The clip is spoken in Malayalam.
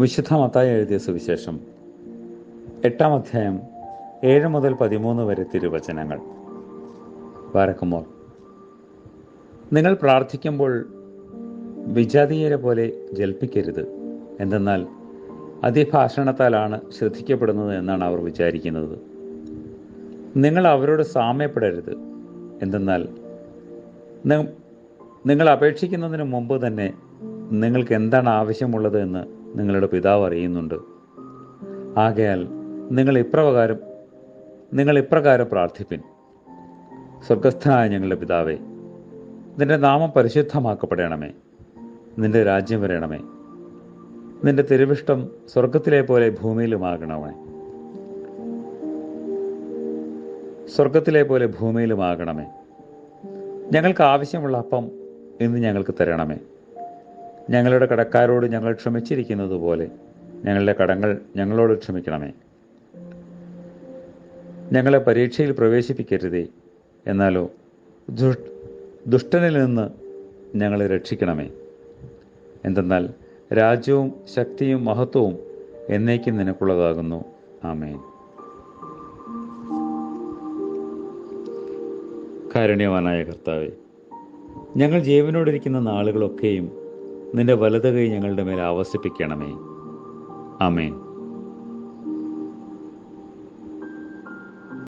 വിശുദ്ധ മത്തായി എഴുതിയ സുവിശേഷം. എട്ടാം അധ്യായം ഏഴ് മുതൽ പതിമൂന്ന് വരെ തിരുവചനങ്ങൾ. വാരക്കുമോർ നിങ്ങൾ പ്രാർത്ഥിക്കുമ്പോൾ വിജാതീയരെ പോലെ ജൽപ്പിക്കരുത്. എന്തെന്നാൽ അതിഭാഷണത്താലാണ് ശ്രദ്ധിക്കപ്പെടുന്നത് എന്നാണ് അവർ വിചാരിക്കുന്നത്. നിങ്ങൾ അവരോട് സാമ്യപ്പെടരുത്. എന്തെന്നാൽ നിങ്ങൾ അപേക്ഷിക്കുന്നതിന് മുമ്പ് തന്നെ നിങ്ങൾക്ക് എന്താണ് ആവശ്യമുള്ളത് എന്ന് നിങ്ങളുടെ പിതാവ് അറിയുന്നുണ്ട്. ആകയാൽ നിങ്ങൾ ഇപ്രകാരം നിങ്ങൾ ഇപ്രകാരം പ്രാർത്ഥിപ്പിൻ. സ്വർഗസ്ഥനായ ഞങ്ങളുടെ പിതാവേ നിന്റെ നാമം പരിശുദ്ധമാക്കപ്പെടണമേ. നിന്റെ രാജ്യം വരണമേ. നിന്റെ തിരുവിഷ്ടം സ്വർഗത്തിലെ പോലെ ഭൂമിയിലുമാകണമേ. സ്വർഗത്തിലെ പോലെ ഭൂമിയിലുമാകണമേ. ഞങ്ങൾക്ക് ആവശ്യമുള്ള അപ്പം ഇന്ന് ഞങ്ങൾക്ക് തരണമേ. ഞങ്ങളുടെ കടക്കാരോട് ഞങ്ങൾ ക്ഷമിച്ചിരിക്കുന്നത് പോലെ ഞങ്ങളുടെ കടങ്ങൾ ഞങ്ങളോട് ക്ഷമിക്കണമേ. ഞങ്ങളെ പരീക്ഷയിൽ പ്രവേശിപ്പിക്കരുതേ. എന്നാലോ ദുഷ്- ദുഷ്ടനിൽ നിന്ന് ഞങ്ങളെ രക്ഷിക്കണമേ. എന്തെന്നാൽ രാജ്യവും ശക്തിയും മഹത്വവും എന്നേക്കും നിനക്കുള്ളതാകുന്നു. ആമേൻ. കാരുണ്യവാനായ കർത്താവെ ഞങ്ങൾ ജീവനോടിരിക്കുന്ന നാളുകളൊക്കെയും നിന്റെ വലതുകൈ ഞങ്ങളുടെ മേൽ ആവസിപ്പിക്കണമേ. ആമേൻ.